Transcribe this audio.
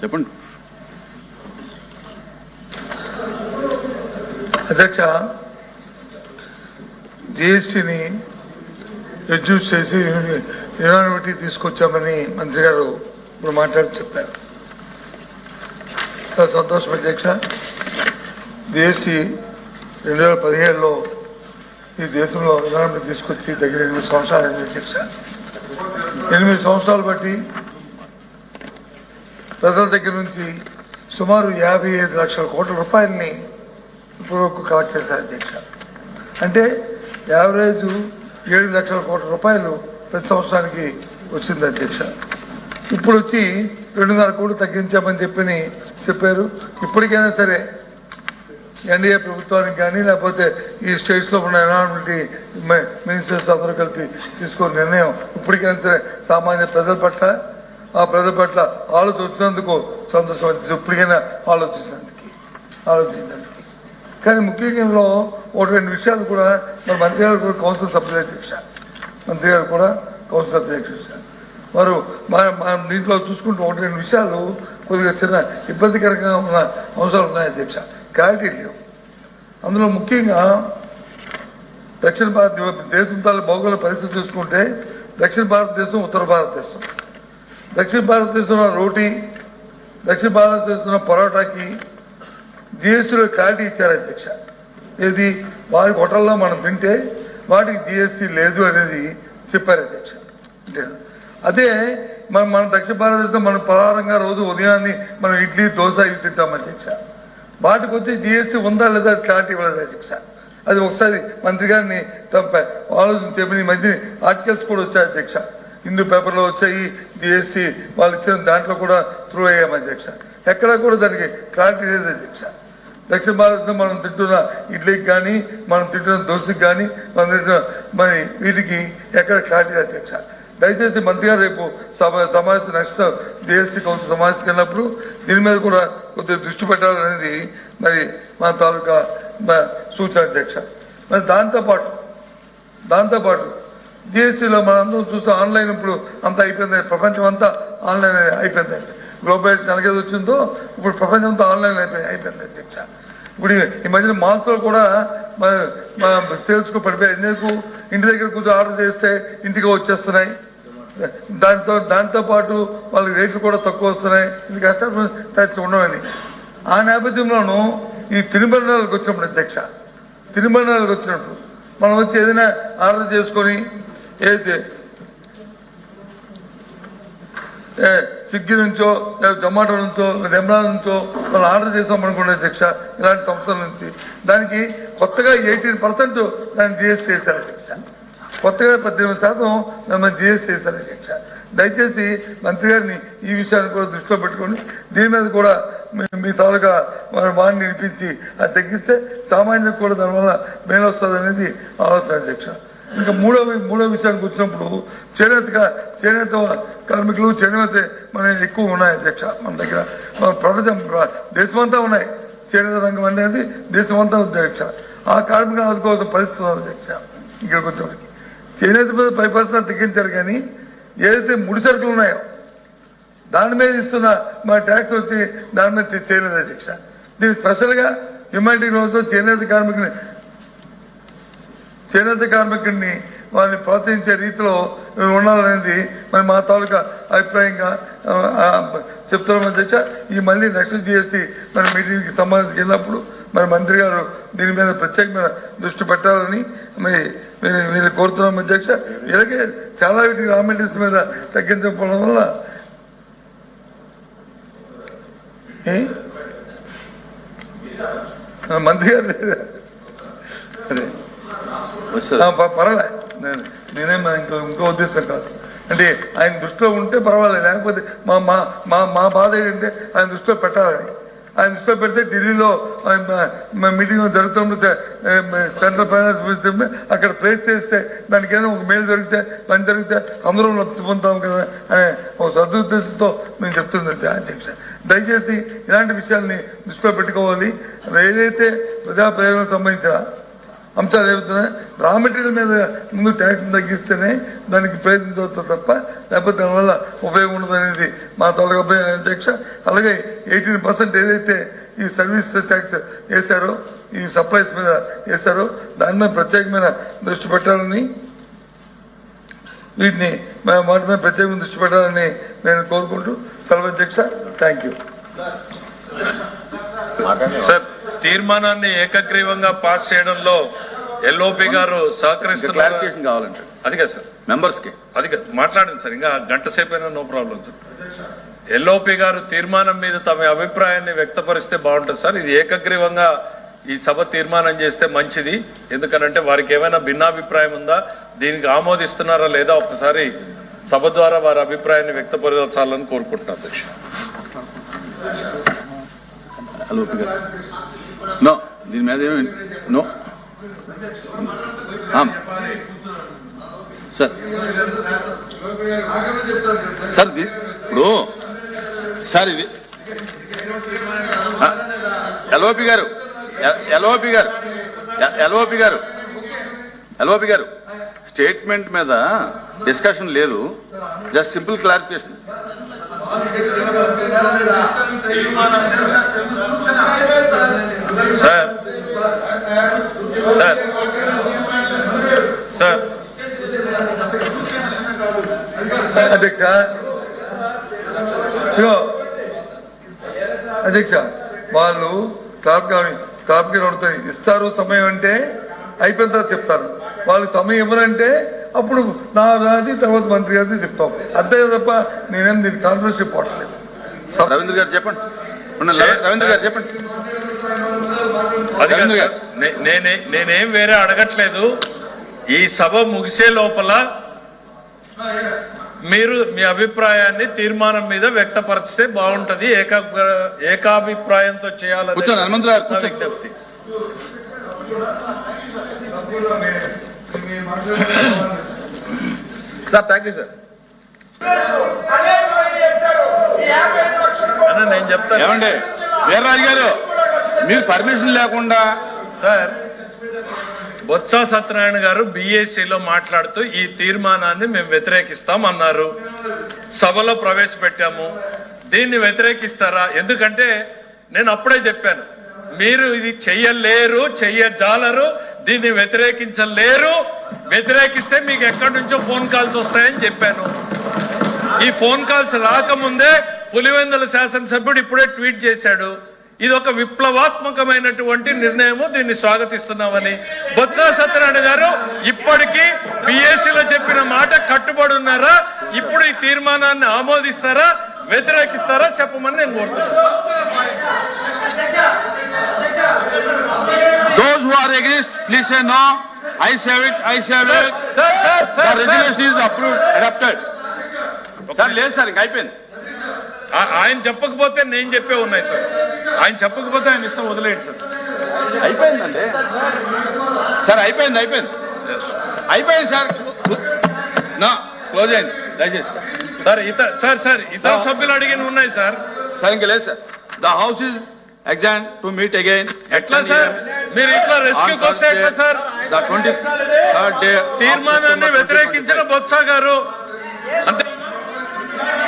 చెప్పండి. అధ్యక్ష జిఎస్టిని రెడ్యూస్ చేసి యునానిటీ తీసుకొచ్చామని మంత్రి గారు ఇప్పుడు మాట్లాడి చెప్పారు. చాలా సంతోషం అధ్యక్ష. జిఎస్టి రెండు వేల పదిహేడులో ఈ దేశంలో యునానిటీ తీసుకొచ్చి దగ్గర ఎనిమిది సంవత్సరాలు అధ్యక్ష. ఎనిమిది సంవత్సరాలు బట్టి ప్రజల దగ్గర నుంచి సుమారు యాభై ఐదు లక్షల కోట్ల రూపాయలని ఇప్పుడు కలెక్ట్ చేశారు అధ్యక్ష. అంటే యావరేజ్ ఏడు లక్షల కోట్ల రూపాయలు ప్రతి సంవత్సరానికి వచ్చింది అధ్యక్ష. ఇప్పుడు వచ్చి రెండున్నర కోట్లు తగ్గించామని చెప్పి చెప్పారు. ఇప్పటికైనా సరే ఎన్డీఏ ప్రభుత్వానికి కానీ లేకపోతే ఈ స్టేట్స్లో ఉన్న ఎన్విరాన్మెంటల్ మినిస్టర్స్ అందరూ కలిపి తీసుకున్న నిర్ణయం ఇప్పటికైనా సరే సామాన్య ప్రజల పట్ల ఆ ప్రజల పట్ల ఆలోచించినందుకు సంతోషం అనిపిస్తుంది. ఇప్పటికైనా ఆలోచించినందుకు ఆలోచించినందుకు. కానీ ముఖ్యంగా ఇందులో ఒకటి రెండు విషయాలు కూడా మరి మంత్రి గారు కూడా కౌన్సిల్ సభ్యులు అధ్యక్ష మంత్రి గారు కూడా కౌన్సిల్ సభ్యులు అధ్యక్ష వారు మన మన దీంట్లో చూసుకుంటూ ఒకటి రెండు విషయాలు కొద్దిగా చిన్న ఇబ్బందికరంగా ఉన్న అంశాలు ఉన్నాయి అధ్యక్ష క్లారిటీ లేవు. అందులో ముఖ్యంగా దక్షిణ భారత దేశం తాలూ భౌగోళిక పరిస్థితి చూసుకుంటే దక్షిణ భారతదేశం ఉత్తర భారతదేశం. దక్షిణ భారతదేశంలో రోటీ దక్షిణ భారతదేశంలో పరోటాకి జిఎస్టీలో క్లారిటీ ఇచ్చారు అధ్యక్ష. ఏది? వారి హోటల్లో మనం తింటే వాటికి జిఎస్టీ లేదు అనేది చెప్పారు అధ్యక్ష. అదే మనం మన దక్షిణ భారతదేశం మనం ప్రధానంగా రోజు ఉదయాన్నే మనం ఇడ్లీ దోశ ఇవి తింటాం అధ్యక్ష. వాటికి వచ్చి జిఎస్టీ ఉందా లేదా అది క్లారిటీ ఇవ్వలేదు అధ్యక్ష. అది ఒకసారి మంత్రి గారిని తప్ప ఆలోచన చెప్పిన మధ్య ఆర్టికల్స్ కూడా వచ్చాయి అధ్యక్ష. హిందూ పేపర్లో వచ్చాయి జిఎస్టీ వాళ్ళు ఇచ్చిన దాంట్లో కూడా త్రూ అయ్యాం అధ్యక్ష. ఎక్కడా కూడా దానికి క్లారిటీ లేదు అధ్యక్ష. దక్షిణ భారతంలో మనం తింటున్న ఇడ్లీకి కానీ మనం తింటున్న దోశకి కానీ మనం తింటున్న మరి వీటికి ఎక్కడ క్లారిటీ అధ్యక్ష. దయచేసి మంత్రి గారు రేపు సభ సమావేశం నెక్స్ట్ జిఎస్టీ కౌన్సిల్ సమావేశం వెళ్ళినప్పుడు దీని మీద కూడా కొద్దిగా దృష్టి పెట్టాలనేది మరి మా తాలూకా సూచన అధ్యక్ష. మరి దాంతోపాటు దాంతోపాటు జిఎస్టీలో మనందరం చూస్తే ఆన్లైన్ ఇప్పుడు అంతా అయిపోయింది. ప్రపంచం అంతా ఆన్లైన్ అయిపోయింది. గ్లోబలైజేషన్ ఎలాగేది వచ్చిందో ఇప్పుడు ప్రపంచం అంతా ఆన్లైన్ అయిపోయి అయిపోయింది అధ్యక్ష ఇప్పుడు ఈ- మధ్యన మాల్స్లో కూడా సేల్స్కు పడిపోయాయి ఎందుకు? ఇంటి దగ్గర కూర్చో ఆర్డర్ చేస్తే ఇంటికి వచ్చేస్తున్నాయి. దాంతో దాంతో పాటు వాళ్ళకి రేట్లు కూడా తక్కువ వస్తున్నాయి. ఇది కష్టాలు ఉండవని. ఆ నేపథ్యంలోనూ ఈ తిరుమలకి వచ్చినప్పుడు అధ్యక్ష తిరుమలకి వచ్చినప్పుడు మనం వచ్చి ఏదైనా ఆర్డర్ చేసుకొని ఏది? ఏ, స్విగ్గీ నుంచో లేదా జొమాటో నుంచో లేదా నుంచో మనం ఆర్డర్ చేసాం అనుకోండి అధ్యక్ష ఇలాంటి సంస్థల నుంచి. దానికి కొత్తగా ఎయిటీన్ పర్సెంట్ దాన్ని జిఎస్టీ వేశారు అధ్యక్ష. కొత్తగా పద్దెనిమిది శాతం దాని జిఎస్టీ వేశారు అధ్యక్ష. దయచేసి మంత్రి గారిని ఈ విషయాన్ని కూడా దృష్టిలో పెట్టుకొని దీని మీద కూడా మీ- తాలూకా మన వాడిని నిడిపించి అది తగ్గిస్తే సామాన్యులకు కూడా దానివల్ల మేలు వస్తుంది అనేది ఆలోచన అధ్యక్ష. ఇంకా మూడో మూడో విషయానికి వచ్చినప్పుడు చేనేతగా చేనేత కార్మికులు చేనేత మన ఎక్కువ ఉన్నాయి అధ్యక్ష మన దగ్గర. ప్రపంచం దేశమంతా ఉన్నాయి. చేనేత రంగం అనేది దేశమంతా అధ్యక్ష. ఆ కార్మికులు ఆదుకోవాల్సిన పరిస్థితి ఉంది అధ్యక్ష. ఇక్కడికి వచ్చేవాడికి చేనేత మీద పై పర్సెంట్ తగ్గించారు కానీ ఏదైతే ముడి సరుకులు ఉన్నాయో దాని మీద ఇస్తున్న మా ట్యాక్స్ వచ్చి దాని మీద చేయలేదు అధ్యక్ష. దీన్ని స్పెషల్గా హ్యుమానిటీ రోజు చేనేత కార్మికుని చేనేత కార్మికుడిని వారిని ప్రోత్సహించే రీతిలో ఉండాలనేది మరి మా తాలూకా అభిప్రాయంగా చెప్తున్నామని అధ్యక్ష ఈ మళ్ళీ నెక్స్ట్ జిఎస్టీ మరి మీటింగ్కి సంబంధించి వెళ్ళినప్పుడు మరి మంత్రి గారు దీని మీద ప్రత్యేకమైన దృష్టి పెట్టాలని మరి మీరు మీరు కోరుతున్నాం అధ్యక్ష. ఇలాగే చాలా వీటికి రా మెటీరియల్స్ మీద తగ్గించకపోవడం వల్ల మంత్రి గారు లేదా? అదే. పర్వాలే. నేను నేనేం ఇంకో ఇంకో ఉద్దేశం కాదు. అంటే ఆయన దృష్టిలో ఉంటే పర్వాలేదు. లేకపోతే మా మా మా మా బాధ ఏంటంటే ఆయన దృష్టిలో పెట్టాలని. ఆయన దృష్టిలో పెడితే ఢిల్లీలో మీటింగ్ జరుగుతున్నప్పుడు సెంట్రల్ ఫైనాన్స్ మినిస్టర్ అక్కడ ప్లేస్ చేస్తే దానికి ఏదైనా ఒక మేలు జరిగితే పని జరిగితే అందరూ లబ్ధి పొందుతాం కదా అనే ఒక సదుద్దేశంతో మేము చెప్తుంది అధ్యక్ష దయచేసి ఇలాంటి విషయాల్ని దృష్టిలో పెట్టుకోవాలి. ఏదైతే ప్రజా ప్రయోజనం సంబంధించిన అంశాలు ఏమవుతున్నాయి రా మెటీరియల్ మీద ముందు ట్యాక్స్ తగ్గిస్తేనే దానికి ప్రయత్నం అవుతుంది తప్ప లేకపోతే దానివల్ల ఉపయోగం ఉండదు అనేది మా తొలగ అధ్యక్ష అలాగే ఎయిటీన్ పర్సెంట్ ఏదైతే ఈ సర్వీస్ ట్యాక్స్ వేశారో ఈ సప్లైస్ మీద వేశారో దాని మీద ప్రత్యేకమైన దృష్టి పెట్టాలని వీటిని మా- వాటి మీద ప్రత్యేకంగా దృష్టి పెట్టాలని నేను కోరుకుంటూ సెలవు అధ్యక్ష. థ్యాంక్ యూ సార్ తీర్మానాన్ని ఏకగ్రీవంగా పాస్ చేయడంలో ఎల్ఓపి గారు సహకరిస్తున్నారు క్లారిఫికేషన్ కావాలంటే. అది కదా సార్. మెంబర్స్కి. అది కాదు. మాట్లాడండి సార్. ఇంకా గంట సేపు అయినా నో ప్రాబ్లం సార్. ఎల్ఓపి గారు తీర్మానం మీద తమ అభిప్రాయాన్ని వ్యక్తపరిస్తే బాగుంటుంది సార్. ఇది ఏకగ్రీవంగా ఈ సభ తీర్మానం చేస్తే మంచిది. ఎందుకనంటే వారికి ఏమైనా భిన్నాభిప్రాయం ఉందా? దీనికి ఆమోదిస్తున్నారా లేదా? ఒక్కసారి సభ ద్వారా వారి అభిప్రాయాన్ని వ్యక్తపరచాలని కోరుకుంటున్నాను అధ్యక్ష. దీని మీద ఏమి నో సార్. సార్ ఇది ఇప్పుడు సార్ ఇది. ఎల్ఓపి గారు ఎల్ఓపి గారు ఎల్ఓపి గారు ఎల్ఓపి గారు. స్టేట్మెంట్ మీద డిస్కషన్ లేదు. Just simple clarification. Sir. Sir. Sir. అధ్యక్ష. అధ్యక్ష వాళ్ళు క్లాప్ క్లాప్ అడుగుతాయి ఇస్తారు సమయం అంటే అయిపోయిన తర్వాత చెప్తారు. వాళ్ళు సమయం ఇవ్వరంటే అప్పుడు నా అది తర్వాత మంత్రి గారిది చెప్తాం. అంతే తప్ప నేనేం దీనికి కాన్ఫరెన్స్ పోవట్లేదు రవీంద్ర గారు చెప్పండి. రవీంద్ర గారు చెప్పండి. రవీంద్ర సార్. నేనే నేనేం వేరే అడగట్లేదు. ఈ సభ ముగిసే లోపల మీరు మీ అభిప్రాయాన్ని తీర్మానం మీద వ్యక్తపరిస్తే బాగుంటది. ఏకా ఏకాభిప్రాయంతో చేయాలని. విజ్ఞప్తి సార్ థ్యాంక్ యూ సార్ నేను చెప్తాను. ఏమండి? వీర్రాజు గారు మీరు పర్మిషన్ లేకుండా సార్ బొత్స సత్యనారాయణ గారు బీఏసీలో మాట్లాడుతూ ఈ తీర్మానాన్ని మేము వ్యతిరేకిస్తాం అన్నారు. సభలో ప్రవేశపెట్టాము. దీన్ని వ్యతిరేకిస్తారా? ఎందుకంటే నేను అప్పుడే చెప్పాను మీరు ఇది చెయ్యలేరు చెయ్యజాలరు దీన్ని వ్యతిరేకించలేరు. వ్యతిరేకిస్తే మీకు ఎక్కడి నుంచో ఫోన్ కాల్స్ వస్తాయని చెప్పాను. ఈ ఫోన్ కాల్స్ రాకముందే పులివెందుల శాసనసభ్యుడు ఇప్పుడే ట్వీట్ చేశాడు. ఇది ఒక విప్లవాత్మకమైనటువంటి నిర్ణయము. దీన్ని స్వాగతిస్తున్నామని బొత్స సత్యనారాయణ గారు ఇప్పటికీ బిఎస్సీలో చెప్పిన మాట కట్టుబడి ఉన్నారా ఇప్పుడు ఈ తీర్మానాన్ని ఆమోదిస్తారా? వ్యతిరేకిస్తారా? చెప్పమని నేను కోరుతున్నాను. సార్ సార్ లేదు సార్ ఇంకా అయిపోయింది. ఆయన చెప్పకపోతే నేను చెప్పే ఉన్నాయి సార్ ఆయన చెప్పకపోతే ఆయన ఇష్టం వదిలేయండి సార్. అయిపోయిందండి. సార్ అయిపోయింది అయిపోయింది. అయిపోయింది సార్. నా క్లోజ్ అయింది దయచేసి. సార్ ఇతర సార్ సార్ ఇతర సభ్యులు అడిగిన ఉన్నాయి సార్. సార్ ఇంకా లేదు sir. The house is exam to meet again ఎట్లా సార్? మీరు ఇట్లా రెస్క్యూకి వస్తే ఎట్లా సార్? ద ట్వంటీ తీర్మానాన్ని వ్యతిరేకించిన బొత్స గారు. అంతే.